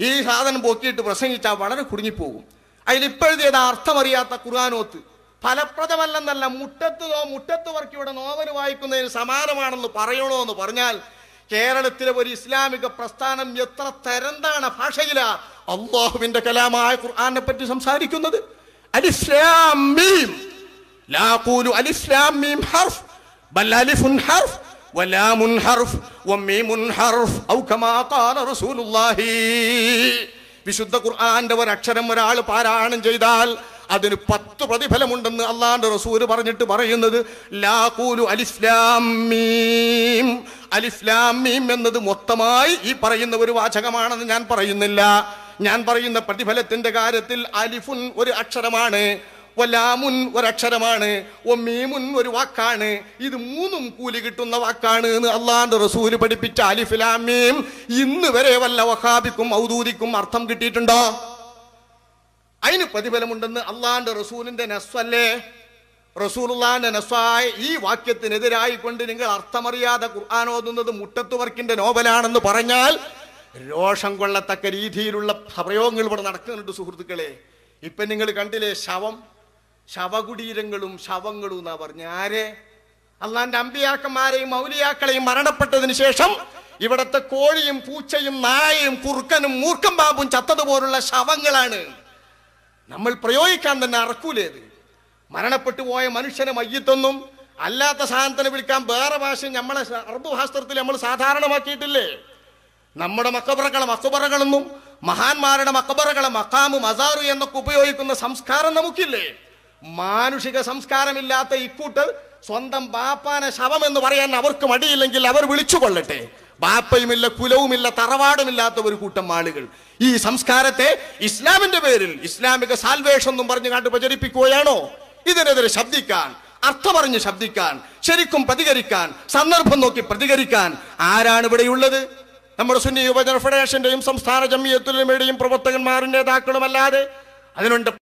ഈ സാധനം പൊക്കിയിട്ട് പ്രസംഗിച്ചാൽ വളരെ കുടുങ്ങിപ്പോകും. അതിലിപ്പോഴത്തേത് അർത്ഥമറിയാത്ത ഖുർആാനോത്ത്. ഫലപ്രദമല്ലെന്നല്ല മുട്ടത്ത് മുട്ടത്ത് വർക്കിയുടെ നോവൽ വായിക്കുന്നതിന് സമാനമാണെന്ന് പറയണോ എന്ന് പറഞ്ഞാൽ കേരളത്തിലെ ഒരു ഇസ്ലാമിക പ്രസ്ഥാനം എത്ര തരന്താണ് ഭാഷയിലാ അള്ളാഹുവിന്റെ കലാമായ ഖുർആാനെ പറ്റി സംസാരിക്കുന്നത്. അലിസ്ലാം മീം. ലാഖൂലു അലിസ്ലാം മീം ഹർഫ്. ബൽ അലിഫുൻ ഹർഫ്. حرف ولام حرف وميم حرف أو كما قال رسول الله വിശുദ്ധ ഖുർആന്റെ ഒരു അക്ഷരം ഒരാൾ പാരായണം ചെയ്താൽ അതിന് പത്ത് പ്രതിഫലമുണ്ടെന്ന് അള്ളാന്റെ റസൂല് പറഞ്ഞിട്ട് പറയുന്നത് ലാഖൂലു അലിസ്ലാം മീം അലിസ്ലാം മീം എന്നത് മൊത്തമായി ഈ പറയുന്ന ഒരു വാചകമാണെന്ന് ഞാൻ പറയുന്നില്ല ഞാൻ പറയുന്ന പ്രതിഫലത്തിന്റെ കാര്യത്തിൽ അലിഫുൻ ഒരു അക്ഷരമാണ് വലാമുൻ ഒരക്ഷരമാണ് ഒമ്മീമുൻ ഒരു വാക്കാണ്. ഇത് മൂന്നും കൂലി കിട്ടുന്ന വാക്കാണ് എന്ന് അള്ളാന്റെ റസൂൽ പഠിപ്പിച്ച അലിഫിലാമീം ഇന്ന് വരെ വല്ല വഹാബിക്കും ഔദൂദിക്കും അർത്ഥം കിട്ടിയിട്ടുണ്ടോ? അതിന് പ്രതിഫലമുണ്ടെന്ന് അള്ളാന്റെ റസൂലിന്റെ നസ്വല്ലേ? റസൂലുള്ളാന്റെ നസ്വായ ഈ വാക്യത്തിനെതിരായി കൊണ്ട് നിങ്ങൾ അർത്ഥമറിയാതെ ഖുർആൻ ഓതുന്നത് മുട്ടത്തുവർക്കിന്റെ നോവലാണെന്ന് പറഞ്ഞാൽ രോഷം കൊള്ളത്തക്ക രീതിയിലുള്ള പ്രയോഗങ്ങൾ ഇവിടെ നടക്കുന്നുണ്ട് സുഹൃത്തുക്കളെ. ഇപ്പൊ നിങ്ങൾ കണ്ടില്ലേ ശവം? ശവകുടീരങ്ങളും ശവങ്ങളും എന്നാ പറഞ്ഞ. ആരെ? അള്ളാന്റെ അമ്പിയാക്കന്മാരെയും മൗലിയാക്കളെയും മരണപ്പെട്ടതിന് ശേഷം ഇവിടത്തെ കോഴിയും പൂച്ചയും നായയും കുറുക്കനും മൂർക്കം ബാബും ചത്തതുപോലുള്ള ശവങ്ങളാണ്. നമ്മൾ പ്രയോഗിക്കാൻ തന്നെ അറക്കൂലേത് മരണപ്പെട്ടു പോയ മനുഷ്യനെ മയ്യത്തൊന്നും അല്ലാത്ത സാധനത്തിനെ വിളിക്കാൻ വേറെ ഭാഷ നമ്മളെ അറബ് നമ്മൾ സാധാരണമാക്കിയിട്ടില്ലേ? നമ്മുടെ മക്കബറകളെ മക്കബറകളെന്നും മഹാന്മാരുടെ മക്കബറകളെ മക്കാമു മസാറു എന്നൊക്കെ ഉപയോഗിക്കുന്ന സംസ്കാരം നമുക്കില്ലേ? മാനുഷിക സംസ്കാരമില്ലാത്ത ഇക്കൂട്ടർ സ്വന്തം ബാപ്പാനെ ശവം എന്ന് പറയാൻ അവർക്ക് മടിയില്ലെങ്കിൽ അവർ വിളിച്ചു കൊള്ളട്ടെ. ബാപ്പയുമില്ല കുലവുമില്ല തറവാടുമില്ലാത്ത ഒരു കൂട്ടം ആളുകൾ. ഈ സംസ്കാരത്തെ ഇസ്ലാമിന്റെ പേരിൽ ഇസ്ലാമിക സാൽവേഷൻ എന്നും പറഞ്ഞു കണ്ട് പ്രചരിപ്പിക്കുകയാണോ? ഇതിനെതിരെ ശബ്ദിക്കാൻ അർത്ഥമറിഞ്ഞ് ശബ്ദിക്കാൻ ശരിക്കും പ്രതികരിക്കാൻ സന്ദർഭം നോക്കി പ്രതികരിക്കാൻ ആരാണ് ഇവിടെയുള്ളത്? നമ്മുടെ സുന്നി യുവജന ഫെഡറേഷന്റെയും സംസ്ഥാന ജമ്മിയത്തുലമയുടെയും പ്രവർത്തകന്മാരും നേതാക്കളുമല്ലാതെ അതിനുണ്ട്